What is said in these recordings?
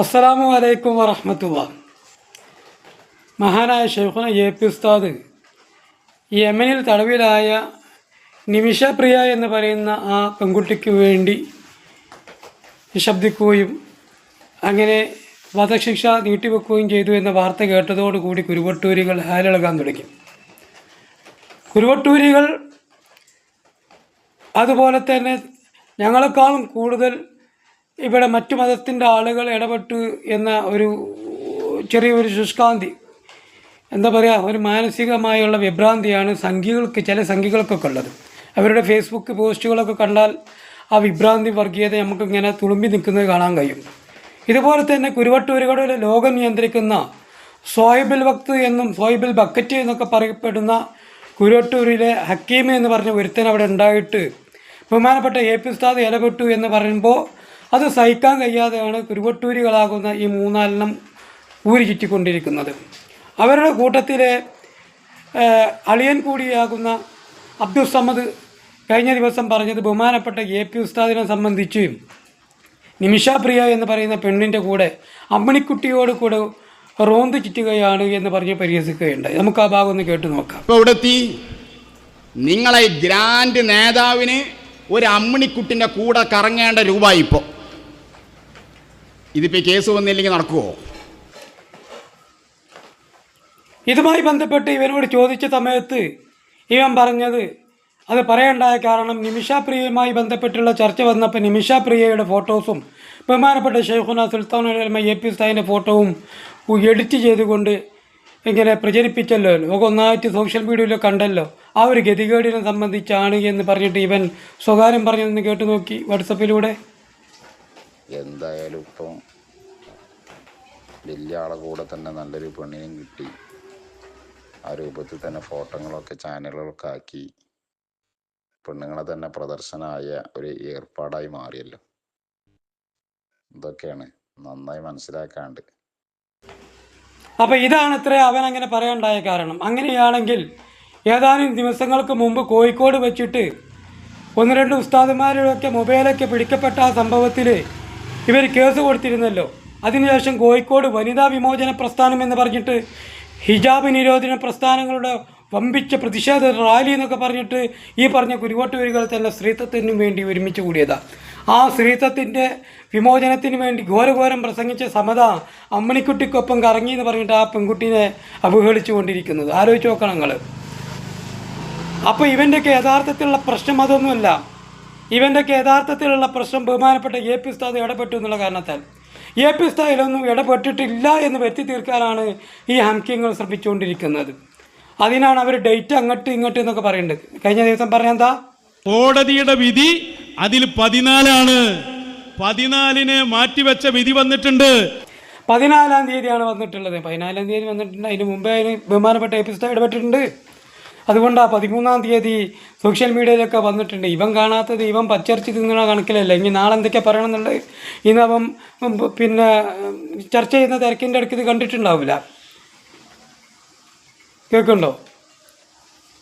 അസ്സലാമു അലൈക്കും വറഹമത്തുള്ള. മഹാനായ ഷെയ്ഖുന എ പി ഉസ്താദ് യമനിൽ തടവിലായ നിമിഷപ്രിയ എന്ന് പറയുന്ന ആ പെൺകുട്ടിക്ക് വേണ്ടി ശബ്ദിക്കുകയും അങ്ങനെ വധശിക്ഷ നീട്ടിവെക്കുകയും ചെയ്തു എന്ന വാർത്ത കേട്ടതോടുകൂടി കുരുവട്ടൂരികൾ ഹാലിളകാൻ തുടങ്ങി. കുരുവട്ടൂരികൾ അതുപോലെ തന്നെ ഞങ്ങളെക്കാളും കൂടുതൽ ഇവിടെ മറ്റു മതത്തിന്റെ ആളുകൾ ഇടപെട്ടു എന്ന ഒരു ചെറിയൊരു ശുഷ്കാന്തി. എന്താ പറയുക ഒരു മാനസികമായുള്ള വിഭ്രാന്തിയാണ് സംഖ്യകൾക്ക് ചില സംഖ്യകൾക്കൊക്കെ ഉള്ളത്. അവരുടെ ഫേസ്ബുക്ക് പോസ്റ്റുകളൊക്കെ കണ്ടാൽ ആ വിഭ്രാന്തി വർഗീയത നമുക്കിങ്ങനെ തുളുമ്പി നിൽക്കുന്നത് കാണാൻ കഴിയും. ഇതുപോലെ തന്നെ കുരുവട്ടൂരുകളുടെ ലോകം നിയന്ത്രിക്കുന്ന സോയിബിൽ വക്ത് എന്നും സോയിബിൽ ബക്കറ്റ് എന്നൊക്കെ പറയപ്പെടുന്ന കുരുവട്ടൂരിലെ ഹക്കീം എന്ന് പറഞ്ഞ ഒരുത്തൻ അവിടെ ഉണ്ടായിട്ട് ബഹുമാനപ്പെട്ട എ പി ഉസ്താദ് ഇലപെട്ടു എന്ന് പറയുമ്പോൾ അത് സഹിക്കാൻ കഴിയാതെയാണ് കുരുവട്ടൂരികളാകുന്ന ഈ മൂന്നാലെണ്ണം ഊരി ചുറ്റിക്കൊണ്ടിരിക്കുന്നത്. അവരുടെ കൂട്ടത്തിലെ അളിയൻ കൂടിയാകുന്ന അബ്ദുൾ സമദ് കഴിഞ്ഞ ദിവസം പറഞ്ഞത് ബഹുമാനപ്പെട്ട എ പി ഉസ്താദിനെ സംബന്ധിച്ച് നിമിഷാപ്രിയ എന്ന് പറയുന്ന പെണ്ണിന്റെ കൂടെ അമ്മണിക്കുട്ടിയോട് കൂടെ റോന്ത് ചുറ്റുകയാണ് എന്ന് പറഞ്ഞ് പരിഹസിക്കുകയുണ്ടായി. നമുക്ക് ആ ഭാഗം ഒന്ന് കേട്ട് നോക്കാം. ഇപ്പോൾ ഇവിടെ എത്തി നിങ്ങളെ ഗ്രാൻഡ് നേതാവിന് ഒരു അമ്മണിക്കുട്ടിന്റെ കൂടെ കറങ്ങേണ്ട രൂപ ഇപ്പോ. ഇതിപ്പോ കേസ് വന്നില്ലെങ്കിൽ നടക്കുമോ ഇതുമായി ബന്ധപ്പെട്ട് ഇവനോട് ചോദിച്ച സമയത്ത് ഇവൻ പറഞ്ഞത് അത് പറയേണ്ടായ കാരണം നിമിഷ പ്രിയയുമായി ബന്ധപ്പെട്ടുള്ള ചർച്ച വന്നപ്പോൾ നിമിഷ പ്രിയയുടെ ഫോട്ടോസും ബഹുമാനപ്പെട്ട ഷെയ്ഖുന സുൽത്താൻ ഉലമ എ പി സായിന്റെ ഫോട്ടോവും എഡിറ്റ് ചെയ്തുകൊണ്ട് ഇങ്ങനെ പ്രചരിപ്പിച്ചല്ലോ. ലോകം ഒന്നായിട്ട് സോഷ്യൽ മീഡിയയിൽ കണ്ടല്ലോ. ആ ഒരു ഗതികേടിനെ സംബന്ധിച്ചാണ് എന്ന് പറഞ്ഞിട്ട് ഇവൻ സ്വകാര്യം പറഞ്ഞതെന്ന് കേട്ടു നോക്കി വാട്സപ്പിലൂടെ. എന്തായാലും ഇപ്പം വലിയ ആളെ കൂടെ തന്നെ നല്ലൊരു പെണ്ണിനും കിട്ടി. ആ രൂപത്തിൽ തന്നെ ഫോട്ടോകളൊക്കെ ചാനലുകളൊക്കെ ആക്കി പെണ്ണുങ്ങളെ തന്നെ പ്രദർശനമായ ഒരു ഏർപ്പാടായി മാറിയല്ലോ. ഇതൊക്കെയാണ് നന്നായി മനസ്സിലാക്കാണ്ട്. അപ്പോൾ ഇതാണ് ഇത്ര അവൻ അങ്ങനെ പറയണ്ടായ കാരണം. അങ്ങനെയാണെങ്കിൽ ഏതാനും ദിവസങ്ങൾക്ക് മുമ്പ് കോഴിക്കോട് വെച്ചിട്ട് ഒന്ന് രണ്ട് ഉസ്താദുമാരുടെയൊക്കെ മൊബൈലൊക്കെ പിടിക്കപ്പെട്ട ആ സംഭവത്തിൽ ഇവർ കേസ് കൊടുത്തിരുന്നല്ലോ. അതിനുശേഷം കോഴിക്കോട് വനിതാ വിമോചന പ്രസ്ഥാനം എന്ന് പറഞ്ഞിട്ട് ഹിജാബ് നിരോധന പ്രസ്ഥാനങ്ങളുടെ വമ്പിച്ച പ്രതിഷേധ റാലി എന്നൊക്കെ പറഞ്ഞിട്ട് ഈ പറഞ്ഞ കുരുവട്ടൂരുകൾ തന്നെ സ്ത്രീത്വത്തിനും വേണ്ടി ഒരുമിച്ച് കൂടിയതാണ് ആ സ്ത്രീത്വത്തിന്റെ വിമോചനത്തിന് വേണ്ടി ഘോരഘോരം പ്രസംഗിച്ച സമത അമ്മണിക്കുട്ടിക്കൊപ്പം കറങ്ങി എന്ന് പറഞ്ഞിട്ട് ആ പെൺകുട്ടീനെ അവഹേളിച്ചു കൊണ്ടിരിക്കുന്നത് ആലോചിച്ച് നോക്കണം നിങ്ങൾ അപ്പോൾ ഇവന്റെയൊക്കെ യഥാർത്ഥത്തിലുള്ള പ്രശ്നം അതൊന്നുമല്ല. ഇവന്റെയൊക്കെ യഥാർത്ഥത്തിലുള്ള പ്രശ്നം ബഹുമാനപ്പെട്ട എ പി ഉസ്താദ് ഇടപെട്ടു എന്നുള്ള കാരണത്താൽ. എ പി ഉസ്താദിലൊന്നും ഇടപെട്ടിട്ടില്ല എന്ന് വരുത്തി തീർക്കാനാണ് ഈ ഹംകിങ്ങൾ ശ്രമിച്ചുകൊണ്ടിരിക്കുന്നത്. അതിനാണ് അവർ ഡേറ്റ് അങ്ങോട്ട് ഇങ്ങോട്ട് എന്നൊക്കെ പറയുന്നത് കഴിഞ്ഞ ദിവസം പറഞ്ഞ എന്താ? കോടതിയുടെ വിധി അതിൽ പതിനാലാണ്. പതിനാലിന് മാറ്റിവെച്ച വിധി വന്നിട്ടുണ്ട്. പതിനാലാം തീയതിയാണ് വന്നിട്ടുള്ളത്. പതിനാലാം തീയതി വന്നിട്ടുണ്ട്. അതിന് മുമ്പേ അതിന് ബഹുമാനപ്പെട്ട എപ്പിസോഡ് ഇടപെട്ടിട്ടുണ്ട്. അതുകൊണ്ടാണ് പതിമൂന്നാം തീയതി സോഷ്യൽ മീഡിയയിലൊക്കെ വന്നിട്ടുണ്ട്. ഇവൻ കാണാത്തത് ഇവൻ പച്ചർച്ചി തിന്നണ കണക്കിലല്ല. ഇനി നാളെ എന്തൊക്കെ പറയണമെന്നുണ്ട്. ഇന്ന് അവൻ പിന്നെ ചർച്ച ചെയ്യുന്ന തിരക്കിന്റെ ഇടയ്ക്ക് ഇത് കണ്ടിട്ടുണ്ടാവില്ല. കേൾക്കുന്നുണ്ടോ?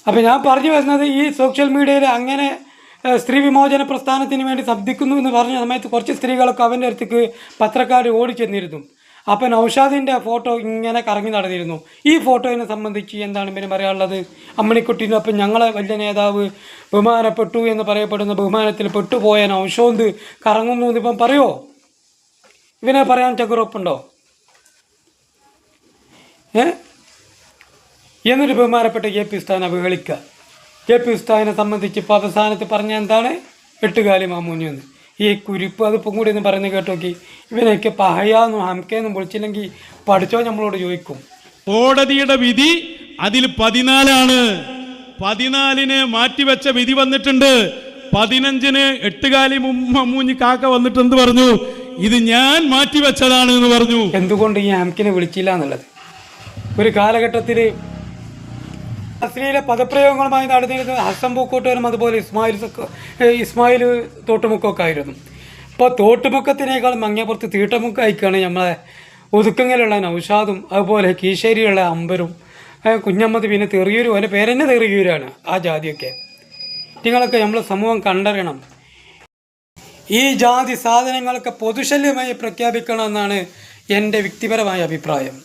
അപ്പോൾ ഞാൻ പറഞ്ഞു വരുന്നത് ഈ സോഷ്യൽ മീഡിയയിൽ അങ്ങനെ സ്ത്രീ വിമോചന പ്രസ്ഥാനത്തിന് വേണ്ടി ശബ്ദിക്കുന്നു എന്ന് പറഞ്ഞ സമയത്ത് കുറച്ച് സ്ത്രീകളൊക്കെ അവന്റെ അടുത്തേക്ക് പത്രക്കാർ ഓടിച്ചെന്നിരുന്നു അപ്പം നൗഷാദിന്റെ ഫോട്ടോ ഇങ്ങനെ കറങ്ങി നടന്നിരുന്നു. ഈ ഫോട്ടോയിനെ സംബന്ധിച്ച് എന്താണ് പിന്നെ പറയാനുള്ളത്? അമ്മണിക്കുട്ടീനൊപ്പം ഞങ്ങളെ വലിയ നേതാവ് ബഹുമാനപ്പെട്ടു എന്ന് പറയപ്പെടുന്ന ബഹുമാനത്തിൽ പെട്ടുപോയ നൗഷോന്ത് കറങ്ങുന്നു എന്നിപ്പം പറയുമോ ഇവനെ പറയാൻ ചകുറപ്പുണ്ടോ ഏ? എന്നിട്ട് ബഹുമാനപ്പെട്ട എ പി ഉസ്താദിനെ അവഹേളിക്കുക. എ പി ഉസ്താദിനെ സംബന്ധിച്ച് ഇപ്പോൾ അവസാനത്ത് പറഞ്ഞ എന്താണ്? എട്ടുകാലി മാമൂഞ്ഞു എന്ന്. ഈ കുരിപ്പ് അതിപ്പം കൂടി ഒന്ന് പറയുന്നത് കേട്ടോക്കി. ഇവനൊക്കെ പഹയാന്നും ഹംക്കെന്നും വിളിച്ചില്ലെങ്കിൽ പഠിച്ചോ നമ്മളോട് ചോദിക്കും. കോടതിയുടെ വിധി അതിൽ പതിനാലാണ്. പതിനാലിന് മാറ്റിവെച്ച വിധി വന്നിട്ടുണ്ട്. പതിനഞ്ചിന് എട്ടുകാലി മമ്മൂഞ്ഞി കാക്ക വന്നിട്ട് എന്ത് പറഞ്ഞു? ഇത് ഞാൻ മാറ്റിവെച്ചതാണ് എന്ന് പറഞ്ഞു. എന്തുകൊണ്ട് ഈ ഹംക്കിനെ വിളിച്ചില്ല എന്നുള്ളത്? ഒരു കാലഘട്ടത്തിൽ അശ്ലീല പദപ്രയോഗങ്ങളുമായി നടന്നിരുന്നത് ഹസൻ പൂക്കോട്ടുകാരും അതുപോലെ ഇസ്മായിൽ ഇസ്മായിൽ തോട്ടുമുക്കൊക്കെ ആയിരുന്നു. ഇപ്പോൾ തോട്ടുമുക്കത്തിനേക്കാൾ മങ്ങിയപ്പുറത്ത് തീട്ടമുക്കായിക്കാണ് നമ്മളെ ഒതുക്കങ്ങളിലുള്ള നൗഷാദും അതുപോലെ കീശേരിയുള്ള അമ്പരും കുഞ്ഞമ്മത് പിന്നെ തെറിയൂരും അവന്റെ പേരെന്നെ തെറിയൂരാണ് ആ ജാതിയൊക്കെ. നിങ്ങളൊക്കെ നമ്മളെ സമൂഹം കണ്ടറിയണം. ഈ ജാതി സാധനങ്ങളൊക്കെ പൊതുശല്യമായി പ്രഖ്യാപിക്കണമെന്നാണ് എന്റെ വ്യക്തിപരമായ അഭിപ്രായം.